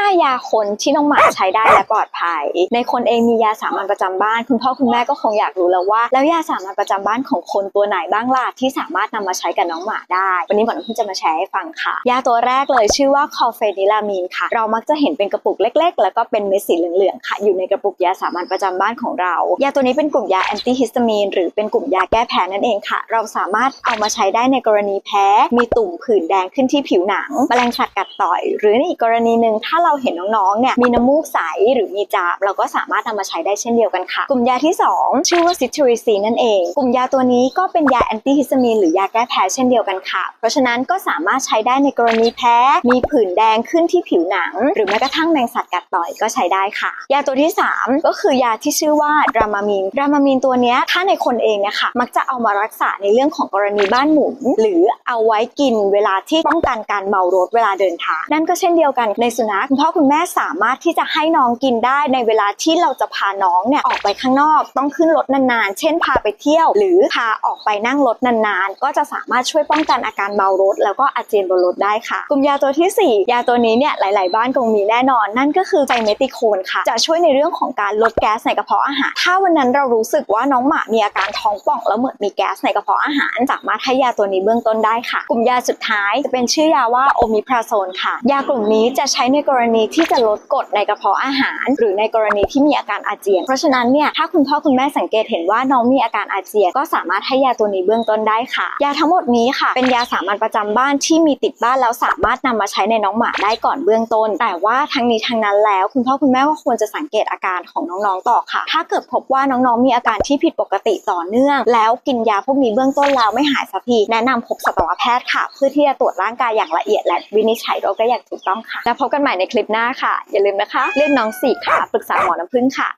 5 ยาคนที่น้องหมาใช้ได้และปลอดภัย ในคนเองมียาสามัญประจำบ้าน คุณพ่อคุณแม่ก็คงอยากรู้แล้วว่า แล้วยาสามัญประจำบ้านของคนตัวไหนบ้างล่ะที่สามารถนำมาใช้กับน้องหมาได้ วันนี้หมอน้ำพึ่งจะมาแชร์ให้ฟังค่ะ ยาตัวแรกเลยชื่อว่าคอเฟนิลามีนค่ะ เรามักจะเห็นเป็นกระปุกเล็ก ๆ แล้วก็เป็นเม็ดสีเหลืองๆค่ะ อยู่ในกระปุกยาสามัญประจำบ้านของเรา ยาตัวนี้เป็นกลุ่มยาแอนตี้ฮิสตามีนหรือเป็นกลุ่มยาแก้แพ้นั่นเองค่ะ เราสามารถเอามาใช้ได้ในกรณีแพ้ มีตุ่มผื่นแดงขึ้นที่ผิวหนังแมลงสัตว์กัดต่อย หรือในอีกกรณีหนึ่งถ้าเราเห็นน้องๆ เนี่ยมีน้ำมูกใสหรือมีจามเราก็สามารถนำมาใช้ได้เช่นเดียวกันค่ะ กลุ่มยาที่ 2 ชื่อว่าซิทริซีนั่นเอง กลุ่มยาตัวนี้ก็เป็นยาแอนตี้ฮิสตามีนหรือยาแก้แพ้เช่นเดียวกันค่ะ เพราะฉะนั้นก็สามารถใช้ได้ในกรณีแพ้ มีผื่นแดงขึ้นที่ผิวหนัง หรือแม้กระทั่งแมงสัตว์กัดต่อยก็ใช้ได้ค่ะ ยาตัวที่ 3 ก็คือยาที่ชื่อว่าดรามามีนดรามามีนตัวนี้ถ้าในคนเองเนี่ยค่ะมักจะเอามารักษาในเรื่องของกรณีบ้านหมุน หรือเอาไว้กินเวลาที่ป้องกันการเมารถเวลาเดินทางนั่นก็เช่นเดียวกันในสุนัขคุณพ่อคุณแม่สามารถที่จะให้น้องกินได้ในเวลาที่เราจะพาน้องเนี่ยออกไปข้างนอก ต้องขึ้นรถนานๆ เช่นพาไปเที่ยว หรือพาออกไปนั่งรถนานๆ ก็จะสามารถช่วยป้องกันอาการเมารถ แล้วก็อาเจียนบนรถได้ค่ะ กลุ่มยาตัวทีสี่ 4 ยาตัวนี้เนี่ยหลาย ๆ บ้านคงมีแน่นอน นั่นก็คือไฟเมติโคนค่ะ จะช่วยในเรื่องของการลดแก๊สในกระเพาะอาหาร ถ้าวันนั้นเรารู้สึกว่าน้องหมามีอาการท้องป่องแล้วเหมือนมีแก๊สในกระเพาะอาหาร สามารถให้ยาตัวนี้เบื้องต้นได้ค่ะ กลุ่มยาสุดท้ายจะเป็นชื่อยาว่าโอมิพราโซนค่ะ ยากลุ่มนี้จะใช้ในกรณีที่จะลดกรดในกระเพาะอาหาร หรือในกรณีที่มีอาการอาเจียน เพราะฉะนั้นเนี่ยถ้าคุณพ่อคุณแม่สังเกตเห็นว่าน้องมีอาการอาเจียนก็สามารถให้ยาตัวนี้เบื้องต้นได้ค่ะ ยาทั้งหมดนี้ค่ะ เป็นยาสามัญประจำบ้านที่มีติดบ้านแล้วสามารถนำมาใช้ในน้องหมาได้ก่อนเบื้องต้น แต่ว่าทั้งนี้ทั้งนั้นแล้ว คุณพ่อคุณแม่ก็ควรจะสังเกตอาการของน้องๆต่อค่ะ ถ้าเกิดพบว่าน้องๆมีอาการที่ผิดปกติต่อเนื่อง แล้วกินยาพวกนี้เบื้องต้นแล้วไม่หายสักทีแนะนำพบสัตวแพทย์ค่ะ เพื่อที่จะตรวจร่างกายอย่างละเอียดและวินิจฉัยโรคได้อย่างถูกต้องค่ะ แล้วพบกันใหม่ในในคลิปหน้าค่ะ อย่าลืมนะคะ เล่นน้องสี่ค่ะ ปรึกษาหมอน้ำพึ่งค่ะ